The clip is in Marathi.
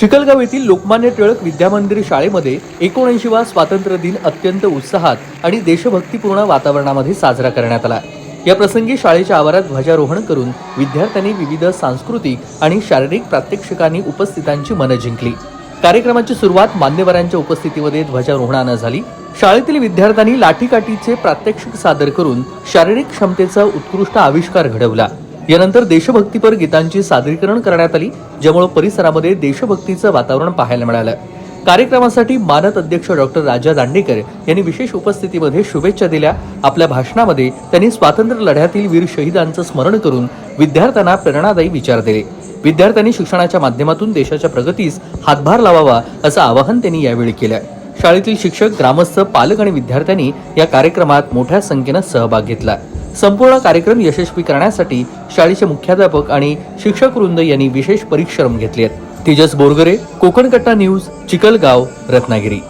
चिखलगाव येथील लोकमान्य टिळक विद्यामंदिर शाळेमध्ये एकोणऐंशीवा स्वातंत्र्य दिन अत्यंत उत्साहात आणि देशभक्तीपूर्ण वातावरणामध्ये साजरा करण्यात आला. या प्रसंगी शाळेच्या आवारात ध्वजारोहण करून विद्यार्थ्यांनी विविध सांस्कृतिक आणि शारीरिक प्रात्यक्षिकांनी उपस्थितांची मनं जिंकली. कार्यक्रमाची सुरुवात मान्यवरांच्या उपस्थितीमध्ये ध्वजारोहणानं झाली. शाळेतील विद्यार्थ्यांनी लाठीकाठीचे प्रात्यक्षिक सादर करून शारीरिक क्षमतेचा उत्कृष्ट आविष्कार घडवला. यानंतर देशभक्तीपर गीतांची सादरीकरण करण्यात आली ज्यामुळे परिसरामध्ये देशभक्तीचं वातावरण पाहायला मिळालं. कार्यक्रमासाठी मानद अध्यक्ष डॉक्टर राजा दांडेकर यांनी विशेष उपस्थितीमध्ये शुभेच्छा दिल्या. आपल्या भाषणामध्ये त्यांनी स्वातंत्र्य लढ्यातील वीर शहीदांचं स्मरण करून विद्यार्थ्यांना प्रेरणादायी विचार दिले. विद्यार्थ्यांनी शिक्षणाच्या माध्यमातून देशाच्या प्रगतीस हातभार लावावा असं आवाहन त्यांनी यावेळी केलं. शाळेतील शिक्षक ग्रामस्थ पालक आणि विद्यार्थ्यांनी या कार्यक्रमात मोठ्या संख्येनं सहभाग घेतला. संपूर्ण कार्यक्रम यशस्वी करण्यासाठी शाळेचे मुख्याध्यापक आणि शिक्षक वृंद यांनी विशेष परिश्रम घेतले आहेत तेजस बोरगरे कोकण कट्टा न्यूज चिकलगाव रत्नागिरी.